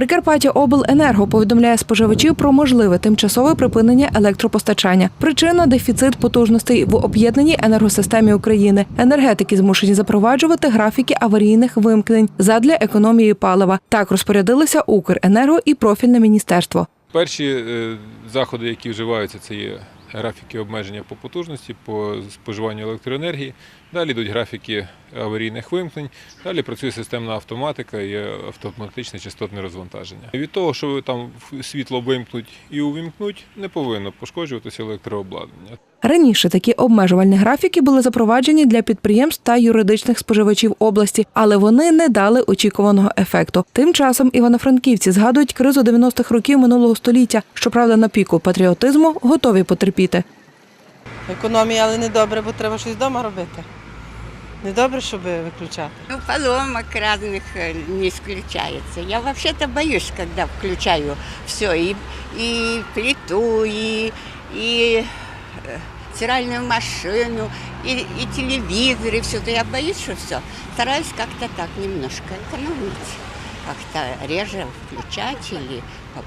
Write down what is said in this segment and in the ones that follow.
Прикарпаття Обленерго повідомляє споживачів про можливе тимчасове припинення електропостачання. Причина дефіцит потужностей в об'єднаній енергосистемі України. Енергетики змушені запроваджувати графіки аварійних вимкнень задля економії палива. Так розпорядилися Укренерго і профільне міністерство. Перші е, заходи, які вживаються, це є графіки обмеження по потужності, по споживанню електроенергії. Далі йдуть графіки аварійних вимкнень. Далі працює системна автоматика і автоматичне частотне розвантаження. Від того, що ви там світло вимкнуть і увімкнуть, не повинно пошкоджуватися електрообладнання. Раніше такі обмежувальні графіки були запроваджені для підприємств та юридичних споживачів області, але вони не дали очікуваного ефекту. Тим часом івано-франківці згадують кризу 90-х років минулого століття. Щоправда, на піку патріотизму готові потерпіти. Економія, але не добре, бо треба щось вдома робити. Не добре, щоб виключати. Ну, поломок разных э, не исключается. Я вообще-то боюсь, когда включаю все, и, и плиту, и, и э, стиральную машину, и, и телевизор, и все. То я боюсь, что все. Стараюсь как-то так немножко экономить. Как-то реже включать или по,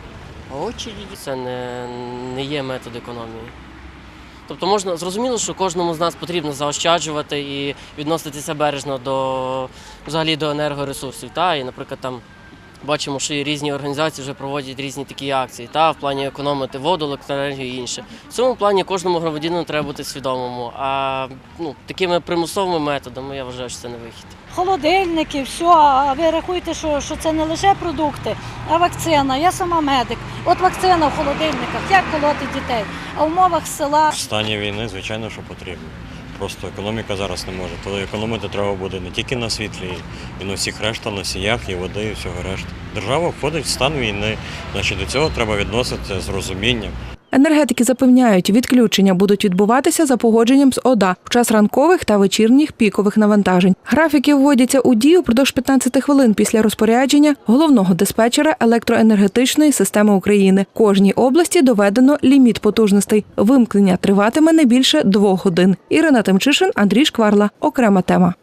по очереди. Це не, не є метод економії. Тобто можна зрозуміло, що кожному з нас потрібно заощаджувати і відноситися бережно до взагалі до енергоресурсів. Та? І, наприклад, там бачимо, що і різні організації вже проводять різні такі акції, та? в плані економити воду, електроенергію і інше. В цьому плані кожному громадянину треба бути свідомому. А ну, такими примусовими методами я вважаю, що це не вихід. холодильники, все. А ви рахуєте, що, що це не лише продукти, а вакцина. Я сама медик. От вакцина в холодильниках, як колоти дітей. А в умовах села В стані війни, звичайно, що потрібно. Просто економіка зараз не може. То економити треба буде не тільки на світлі, і на всіх решта носіях, і води, і всього решта. Держава входить в стан війни, значить до цього треба відноситися з розумінням. Енергетики запевняють, відключення будуть відбуватися за погодженням з ОДА в час ранкових та вечірніх пікових навантажень. Графіки вводяться у дію впродовж 15 хвилин після розпорядження головного диспетчера електроенергетичної системи України. Кожній області доведено ліміт потужностей. Вимкнення триватиме не більше двох годин. Ірина Тимчишин, Андрій Шкварла. Окрема тема.